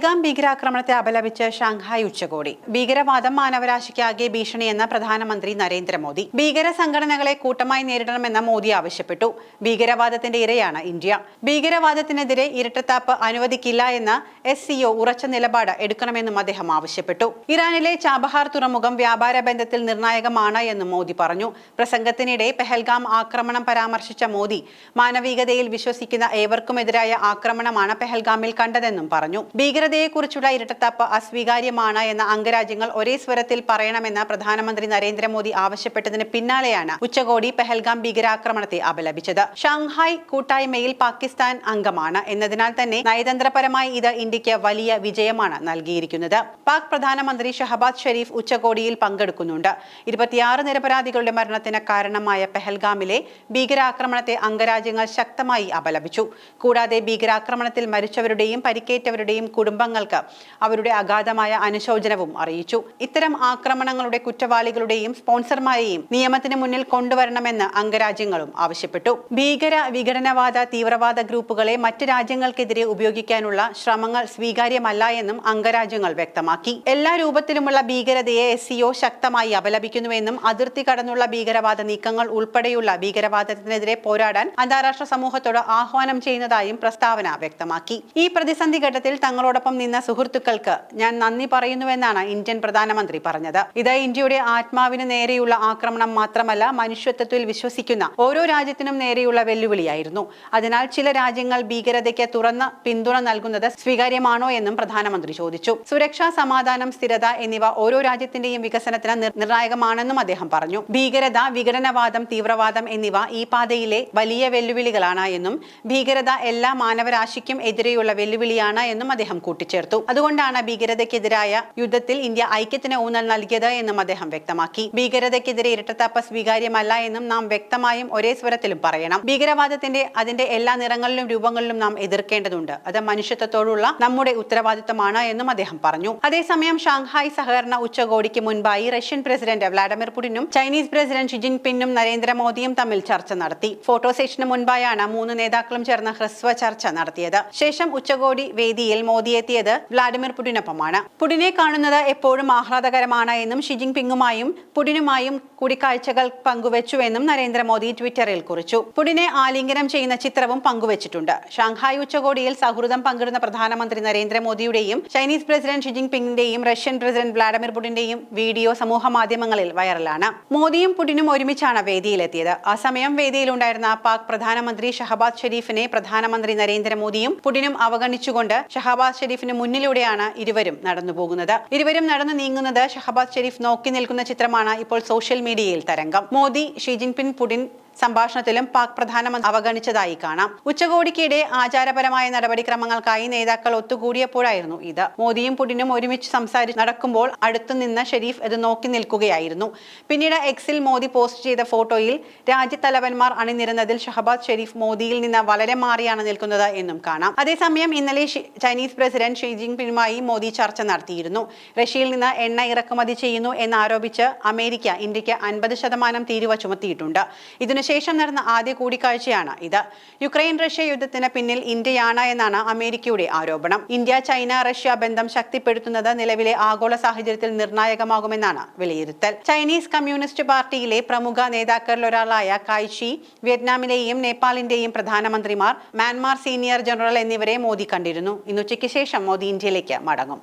പെഹൽഗാം ഭീകരാക്രമണത്തെ അപലപിച്ച് ഷാങ്ഹായ് ഉച്ചകോടി. ഭീകരവാദം മാനവരാശിക്കാകെ ഭീഷണിയെന്ന് പ്രധാനമന്ത്രി നരേന്ദ്രമോദി. ഭീകര സംഘടനകളെ കൂട്ടമായി നേരിടണമെന്ന് മോദി ആവശ്യപ്പെട്ടു. ഭീകരവാദത്തിന്റെ ഇരയാണ് ഇന്ത്യ. ഭീകരവാദത്തിനെതിരെ ഇരട്ടത്താപ്പ് അനുവദിക്കില്ല എന്ന് എസ് സിഒ ഉറച്ച നിലപാട് എടുക്കണമെന്നും അദ്ദേഹം ആവശ്യപ്പെട്ടു. ഇറാനിലെ ചാബഹാർ തുറമുഖം വ്യാപാര ബന്ധത്തിൽ നിർണായകമാണ് എന്നും മോദി പറഞ്ഞു. പ്രസംഗത്തിനിടെ പെഹൽഗാം ആക്രമണം പരാമർശിച്ച മോദി മാനവികതയിൽ വിശ്വസിക്കുന്ന ഏവർക്കുമെതിരായ ആക്രമണമാണ് പെഹൽഗാമിൽ കണ്ടതെന്നും പറഞ്ഞു. ഭീകരതയെക്കുറിച്ചുള്ള ഇരട്ടത്താപ്പ് അസ്വീകാര്യമാണ് എന്ന അംഗരാജ്യങ്ങൾ ഒരേ സ്വരത്തിൽ പറയണമെന്ന് പ്രധാനമന്ത്രി നരേന്ദ്രമോദി ആവശ്യപ്പെട്ടതിന് പിന്നാലെയാണ് ഉച്ചകോടി പെഹൽഗാം ഭീകരാക്രമണത്തെ അപലപിച്ചത്. ഷാങ്ഹായ് കൂട്ടായ്മയിൽ പാകിസ്ഥാൻ അംഗമാണ് എന്നതിനാൽ തന്നെ നയതന്ത്രപരമായി ഇത് ഇന്ത്യയ്ക്ക് വലിയ വിജയമാണ് നൽകിയിരിക്കുന്നത്. പാക് പ്രധാനമന്ത്രി ഷഹബാദ് ഷെരീഫ് ഉച്ചകോടിയിൽ പങ്കെടുക്കുന്നുണ്ട്. ഇരുപത്തിയാറ് നിരപരാധികളുടെ മരണത്തിന് കാരണമായ പെഹൽഗാമിലെ ഭീകരാക്രമണത്തെ അംഗരാജ്യങ്ങൾ ശക്തമായി അപലപിച്ചു. കൂടാതെ ഭീകരാക്രമണത്തിൽ മരിച്ചവരുടെയും പരിക്കേറ്റവരുടെയും കുടുംബങ്ങൾക്ക് അവരുടെ അഗാധമായ അനുശോചനവും അറിയിച്ചു. ഇത്തരം ആക്രമണങ്ങളുടെ കുറ്റവാളികളുടെയും സ്പോൺസർമാരെയും നിയമത്തിന് മുന്നിൽ കൊണ്ടുവരണമെന്ന് അംഗരാജ്യങ്ങളും ആവശ്യപ്പെട്ടു. ഭീകര വിഘടനവാദ തീവ്രവാദ ഗ്രൂപ്പുകളെ മറ്റ് രാജ്യങ്ങൾക്കെതിരെ ഉപയോഗിക്കാനുള്ള ശ്രമങ്ങൾ സ്വീകാര്യമല്ല എന്നും അംഗരാജ്യങ്ങൾ വ്യക്തമാക്കി. എല്ലാ രൂപത്തിലുമുള്ള ഭീകരതയെ എസ് സിഒ ശക്തമായി അപലപിക്കുന്നുവെന്നും അതിർത്തി കടന്നുള്ള ഭീകരവാദ നീക്കങ്ങൾ ഉൾപ്പെടെയുള്ള ഭീകരവാദത്തിനെതിരെ പോരാടാൻ അന്താരാഷ്ട്ര സമൂഹത്തോട് ആഹ്വാനം ചെയ്യുന്നതായും പ്രസ്താവന വ്യക്തമാക്കി. ഈ പ്രതിസന്ധി ഘട്ടത്തിൽ തങ്ങളോടൊപ്പം നിന്ന സുഹൃത്തുക്കൾക്ക് ഞാൻ നന്ദി പറയുന്നുവെന്നാണ് ഇന്ത്യൻ പ്രധാനമന്ത്രി പറഞ്ഞത്. ഇത് ഇന്ത്യയുടെ ആത്മാവിന് നേരെയുള്ള ആക്രമണം മാത്രമല്ല മനുഷ്യത്വത്തിൽ വിശ്വസിക്കുന്ന ഓരോ രാജ്യത്തിനും നേരെയുള്ള വെല്ലുവിളിയായിരുന്നു. അതിനാൽ ചില രാജ്യങ്ങൾ ഭീകരതയ്ക്ക് തുറന്ന പിന്തുണ നൽകുന്നത് സ്വീകാര്യമാണോ എന്നും പ്രധാനമന്ത്രി ചോദിച്ചു. സുരക്ഷ സമാധാനം സ്ഥിരത എന്നിവ ഓരോ രാജ്യത്തിന്റെയും വികസനത്തിന് നിർ- നിർണായകമാണെന്നും അദ്ദേഹം പറഞ്ഞു. ഭീകരത വിഘടനവാദം തീവ്രവാദം എന്നിവ ഈ പാതയിലെ വലിയ വെല്ലുവിളികളാണ് എന്നും ഭീകരത എല്ലാ മാനവരാശിക്കും എതിരെയുള്ള വെല്ലുവിളിയാണ് എന്നും അദ്ദേഹം കൂട്ടിച്ചേർത്തു. അതുകൊണ്ടാണ് ഭീകരതയ്ക്കെതിരായ യുദ്ധത്തിൽ ഇന്ത്യ ഐക്യത്തിന് ഊന്നൽ നൽകിയത് എന്നും അദ്ദേഹം വ്യക്തമാക്കി. ഭീകരതയ്ക്കെതിരെ ഇരട്ടത്താപ്പ് സ്വീകാര്യമല്ല എന്നും നാം വ്യക്തമായും ഒരേ സ്വരത്തിലും പറയണം. ഭീകരവാദത്തിന്റെ അതിന്റെ എല്ലാ നിറങ്ങളിലും രൂപങ്ങളിലും നാം എതിർക്കേണ്ടതുണ്ട്. അത് മനുഷ്യത്വത്തോടുള്ള നമ്മുടെ ഉത്തരവാദിത്തമാണ് എന്നും അദ്ദേഹം പറഞ്ഞു. അതേസമയം ഷാങ്ഹായ് സഹകരണ ഉച്ചകോടിക്ക് മുൻപായി റഷ്യൻ പ്രസിഡന്റ് വ്ളാഡിമിർ പുടിനും ചൈനീസ് പ്രസിഡന്റ് ഷി ജിൻപിങ്ങും നരേന്ദ്രമോദിയും തമ്മിൽ ചർച്ച നടത്തി. ഫോട്ടോ സെഷന് മുൻപായാണ് മൂന്ന് നേതാക്കളും ചേർന്ന ഹ്രസ്വ ചർച്ച നടത്തിയത്. ശേഷം ഉച്ചകോടി വേദിയിൽ മോദി എത്തിയത് വ്ളാഡിമിർ പുടിനൊപ്പമാണ്. പുടിനെ കാണുന്നത് എപ്പോഴും ആഹ്ലാദകരമാണ് എന്നും ഷി ജിൻപിങ്ങുമായും പുടിനുമായും കൂടിക്കാഴ്ചകൾ പങ്കുവച്ചുവെന്നും നരേന്ദ്രമോദി ട്വിറ്ററിൽ കുറിച്ചു. പുടിനെ ആലിംഗനം ചെയ്യുന്ന ചിത്രവും പങ്കുവച്ചിട്ടുണ്ട്. ഷാങ്ഹായ് ഉച്ചകോടിയിൽ സൗഹൃദം പങ്കിടുന്ന പ്രധാനമന്ത്രി നരേന്ദ്രമോദിയുടെയും ചൈനീസ് പ്രസിഡന്റ് ഷി ജിൻപിങ്ങിന്റെയും റഷ്യൻ പ്രസിഡന്റ് വ്ളാഡിമിർ പുടിന്റെയും വീഡിയോ സമൂഹ മാധ്യമങ്ങളിൽ വൈറലാണ്. മോദിയും പുടിനും ഒരുമിച്ചാണ് വേദിയിലെത്തിയത്. ആ സമയം വേദിയിലുണ്ടായിരുന്ന പാക് പ്രധാനമന്ത്രി ഷഹബാസ് ഷെരീഫിനെ പ്രധാനമന്ത്രി നരേന്ദ്രമോദിയും പുടിനും അവഗണിച്ചുകൊണ്ട് ഷഹബാസ് ഷെരീഫിന് മുന്നിലൂടെയാണ് ഇരുവരും നടന്നു പോകുന്നത്. ഇരുവരും നടന്നു നീങ്ങുന്നത് ഷഹബാസ് ഷെരീഫ് നോക്കി നിൽക്കുന്ന ചിത്രമാണ് ഇപ്പോൾ സോഷ്യൽ മീഡിയയിൽ തരംഗം. മോദി ഷി ജിൻപിൻ പുടിൻ സംഭാഷണത്തിലും പാക് പ്രധാനമന്ത്രി അവഗണിച്ചതായി കാണാം. ഉച്ചകോടിക്കിടെ ആചാരപരമായ നടപടിക്രമങ്ങൾക്കായി നേതാക്കൾ ഒത്തുകൂടിയപ്പോഴായിരുന്നു ഇത്. മോദിയും പുടിനും ഒരുമിച്ച് സംസാരിച്ച് നടക്കുമ്പോൾ അടുത്തുനിന്ന് ഷെരീഫ് ഇത് നോക്കി നിൽക്കുകയായിരുന്നു. പിന്നീട് എക്സിൽ മോദി പോസ്റ്റ് ചെയ്ത ഫോട്ടോയിൽ രാജ്യത്തലവന്മാർ അണിനിരുന്നതിൽ ഷഹബാദ് ഷെരീഫ് മോദിയിൽ നിന്ന് വളരെ മാറിയാണ് നിൽക്കുന്നത് എന്നും കാണാം. അതേസമയം ഇന്നലെ ചൈനീസ് പ്രസിഡന്റ് ഷീ ജിൻപിങ്ങുമായി മോദി ചർച്ച നടത്തിയിരുന്നു. റഷ്യയിൽ നിന്ന് എണ്ണ ഇറക്കുമതി ചെയ്യുന്നു എന്നാരോപിച്ച് അമേരിക്ക ഇന്ത്യയ്ക്ക് അൻപത് ശതമാനം തീരുവ ചുമത്തിയിട്ടുണ്ട്. ഇതിനുശേഷം നടന്ന ആദ്യ കൂടിക്കാഴ്ചയാണ് ഇത്. യുക്രൈൻ റഷ്യ യുദ്ധത്തിന് പിന്നിൽ ഇന്ത്യയാണ് എന്നാണ് അമേരിക്കയുടെ ആരോപണം. ഇന്ത്യ ചൈന റഷ്യ ബന്ധം ശക്തിപ്പെടുത്തുന്നത് നിലവിലെ ആഗോള സാഹചര്യത്തിൽ നിർണായകമാകുമെന്നാണ് വിലയിരുത്തൽ. ചൈനീസ് കമ്മ്യൂണിസ്റ്റ് പാർട്ടിയിലെ പ്രമുഖ നേതാക്കളിൽ ഒരാളായ കായ്ഷി വിയറ്റ്നാമിലെയും നേപ്പാളിന്റെയും പ്രധാനമന്ത്രിമാർ മ്യാൻമാർ സീനിയർ ജനറൽ എന്നിവരെ മോദി കണ്ടിരുന്നു. ഇന്നുച്ചയ്ക്ക് ശേഷം മോദി ഇന്ത്യയിലേക്ക് മടങ്ങും.